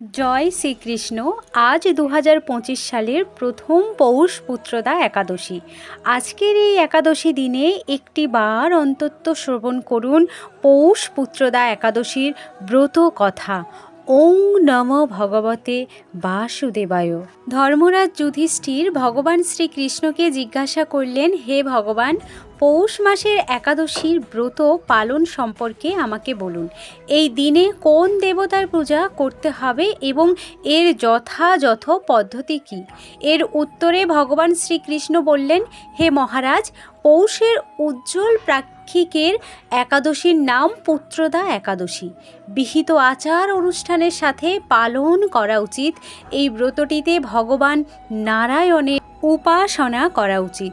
জয় শ্রীকৃষ্ণ, আজ দু হাজার পঁচিশ সালের প্রথম পৌষ পুত্রদা একাদশী। আজকের এই একাদশী দিনে একটি বার অন্তত শ্রবণ করুন পৌষ পুত্রদা একাদশীর ব্রত কথা। ওং নম ভগবতে বাসুদেবায়। ধর্মরাজ যুধিষ্ঠির ভগবান শ্রীকৃষ্ণকে জিজ্ঞাসা করলেন, হে ভগবান পৌষ মাসের একাদশীর ব্রত পালন সম্পর্কে আমাকে বলুন। এই দিনে কোন দেবতার পূজা করতে হবে এবং এর যথাযথ পদ্ধতি কী? এর উত্তরে ভগবান শ্রীকৃষ্ণ বললেন, হে মহারাজ, পৌষের উজ্জ্বল প্রাক্ষিকের একাদশীর নাম পুত্রদা একাদশী। বিহিত আচার অনুষ্ঠানের সাথে পালন করা উচিত। এই ব্রতটিতে ভগবান নারায়ণের উপাসনা করা উচিত।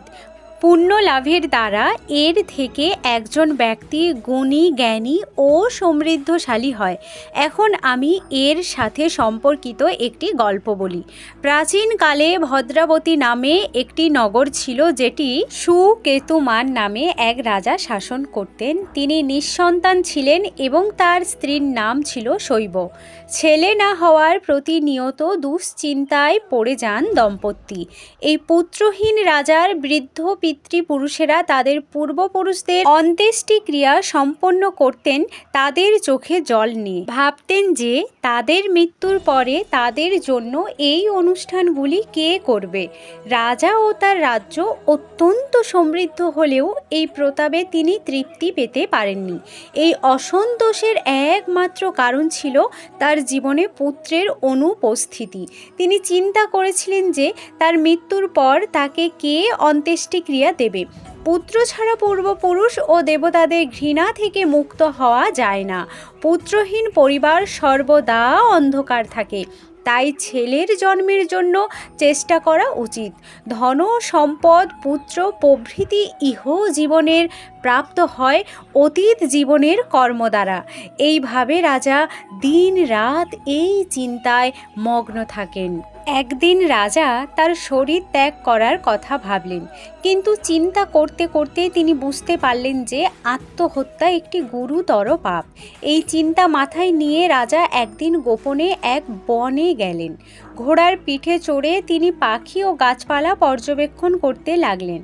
পুণ্য লাভের দ্বারা এর থেকে একজন ব্যক্তি গুণী, জ্ঞানী ও সমৃদ্ধশালী হয়। এখন আমি এর সাথে সম্পর্কিত একটি গল্প বলি। প্রাচীনকালে ভদ্রাবতী নামে একটি নগর ছিল যেটি সুকেতুমান নামে এক রাজা শাসন করতেন। তিনি নিঃসন্তান ছিলেন এবং তার স্ত্রীর নাম ছিল শৈব। ছেলে না হওয়ার প্রতিনিয়ত দুশ্চিন্তায় পড়ে যান দম্পতি। এই পুত্রহীন রাজার বৃদ্ধ পিতৃপুরুষেরা তাদের পূর্বপুরুষদের অন্ত্যেষ্টিক্রিয়া সম্পন্ন করতেন তাদের চোখে জল নিয়ে। ভাবতেন যে তাদের মৃত্যুর পরে তাদের জন্য এই অনুষ্ঠানগুলি কে করবে? রাজা ও তার রাজ্য অত্যন্ত সমৃদ্ধ হলেও এই প্রতাপে তিনি তৃপ্তি পেতে পারেননি। এই অসন্তোষের একমাত্র কারণ ছিল তার জীবনে পুত্রের অনুপস্থিতি। তিনি চিন্তা করেছিলেন যে তার মৃত্যুর পর তাকে কে অন্ত্যেষ্টিক্রিয়া দেবে। পুত্র ছাড়া পূর্বপুরুষ ও দেবতাদের ঘৃণা থেকে মুক্ত হওয়া যায় না। পুত্রহীন পরিবার সর্বদা অন্ধকার থাকে। তাই ছেলের জন্মের জন্য চেষ্টা করা উচিত। ধন, সম্পদ, পুত্র, প্রভৃতি ইহ জীবনের প্রাপ্ত হয় অতীত জীবনের কর্ম দ্বারা। এইভাবে রাজা দিন রাত এই চিন্তায় মগ্ন থাকেন। একদিন রাজা তার শরীর ত্যাগ করার কথা ভাবলেন, কিন্তু চিন্তা করতে করতে তিনি বুঝতে পারলেন যে আত্মহত্যা একটি গুরুতর পাপ। এই চিন্তা মাথায় নিয়ে রাজা একদিন গোপনে এক বনে গেলেন। ঘোড়ার পিঠে চড়ে তিনি পাখি ও গাছপালা পর্যবেক্ষণ করতে লাগলেন।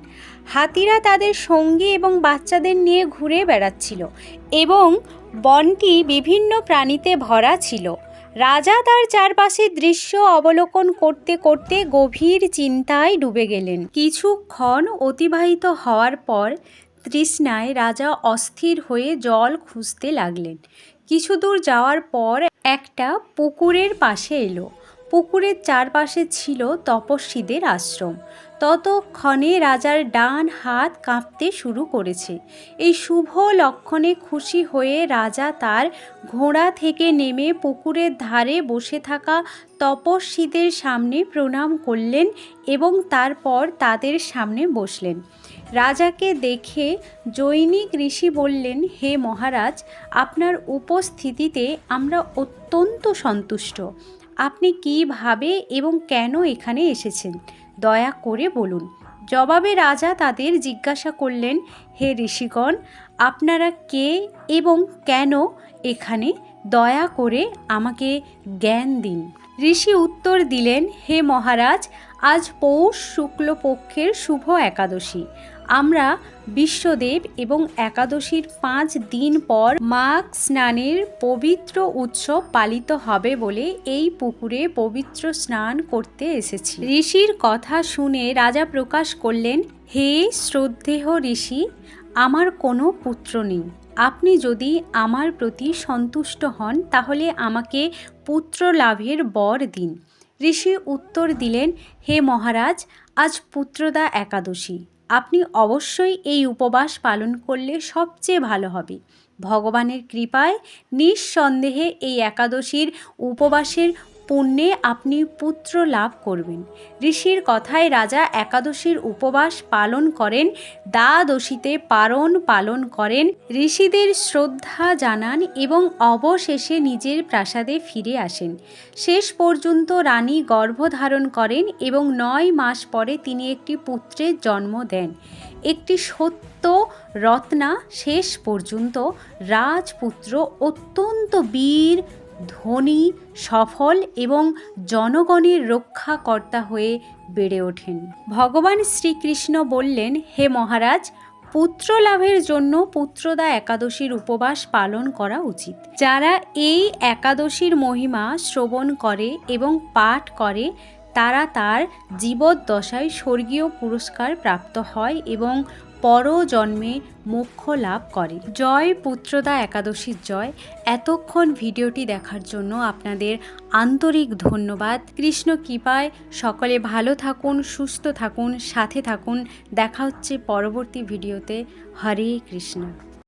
হাতিরা তাদের সঙ্গী এবং বাচ্চাদের নিয়ে ঘুরে বেড়াচ্ছিল এবং বনটি বিভিন্ন প্রাণীতে ভরা ছিল। রাজা তার চারপাশের দৃশ্য অবলোকন করতে করতে গভীর চিন্তায় ডুবে গেলেন। কিছুক্ষণ অতিবাহিত হওয়ার পর তৃষ্ণায় রাজা অস্থির হয়ে জল খুঁজতে লাগলেন। কিছু দূর যাওয়ার পর একটা পুকুরের পাশে এলো। পুকুরের চারপাশে ছিল তপস্বীদের আশ্রম। ততক্ষণে রাজার ডান হাত কাঁপতে শুরু করেছে। এই শুভ লক্ষণে খুশি হয়ে রাজা তার ঘোড়া থেকে নেমে পুকুরের ধারে বসে থাকা তপস্বীদের সামনে প্রণাম করলেন এবং তারপর তাদের সামনে বসলেন। রাজাকে দেখে জৈনিক ঋষি বললেন, হে মহারাজ, আপনার উপস্থিতিতে আমরা অত্যন্ত সন্তুষ্ট। আপনি কীভাবে এবং কেন এখানে এসেছেন? দয়া করে বলুন। জবাবে রাজা তাদের জিজ্ঞাসা করলেন, হে ঋষিগণ, আপনারা কে এবং কেন এখানে? দয়া করে আমাকে জ্ঞান দিন। ঋষি উত্তর দিলেন, হে মহারাজ, আজ পৌষ শুক্লপক্ষের শুভ একাদশী। আমরা বিশ্বদেব এবং একাদশীর পাঁচ দিন পর মাঘ স্নানের পবিত্র উৎসব পালিত হবে বলে এই পুকুরে পবিত্র স্নান করতে এসেছি। ঋষির কথা শুনে রাজা প্রকাশ করলেন, হে শ্রদ্ধেহ ঋষি, আমার কোনো পুত্র নেই। আপনি যদি আমার প্রতি সন্তুষ্ট হন, তাহলে আমাকে পুত্র লাভের বর দিন। ঋষি উত্তর দিলেন, হে মহারাজ, আজ পুত্রদা একাদশী। আপনি অবশ্যই এই উপবাস পালন করলে সবচেয়ে ভালো হবে। ভগবানের কৃপায় নিঃসন্দেহে এই একাদশীর উপবাসের পুণ্যে আপনি পুত্র লাভ করবেন। ঋষির কথায় রাজা একাদশীর উপবাস পালন করেন, দ্বাদশীতে পারণ পালন করেন, ঋষিদের শ্রদ্ধা জানান এবং অবশেষে নিজের প্রাসাদে ফিরে আসেন। শেষ পর্যন্ত রানী গর্ভধারণ করেন এবং নয় মাস পরে তিনি একটি পুত্রের জন্ম দেন। একটি সত্য রত্না শেষ পর্যন্ত রাজপুত্র অত্যন্ত বীর ধনী, সফল এবং জনগণের রক্ষাকর্তা হয়ে বেড়ে ওঠেন। ভগবান শ্রীকৃষ্ণ বললেন, হে মহারাজ, পুত্র লাভের জন্য পুত্রদা একাদশীর উপবাস পালন করা উচিত। যারা এই একাদশীর মহিমা শ্রবণ করে এবং পাঠ করে, তারা তার জীবদ্দশায় স্বর্গীয় পুরস্কার প্রাপ্ত হয় এবং পরজন্মে মোক্ষ লাভ করে। জয় পুত্রদা একাদশীর জয়। এতক্ষণ ভিডিওটি দেখার জন্য আপনাদের আন্তরিক ধন্যবাদ। কৃষ্ণ কৃপায় সকলে ভালো থাকুন, সুস্থ থাকুন, সাথে থাকুন। দেখা হচ্ছে পরবর্তী ভিডিওতে। হরে কৃষ্ণ।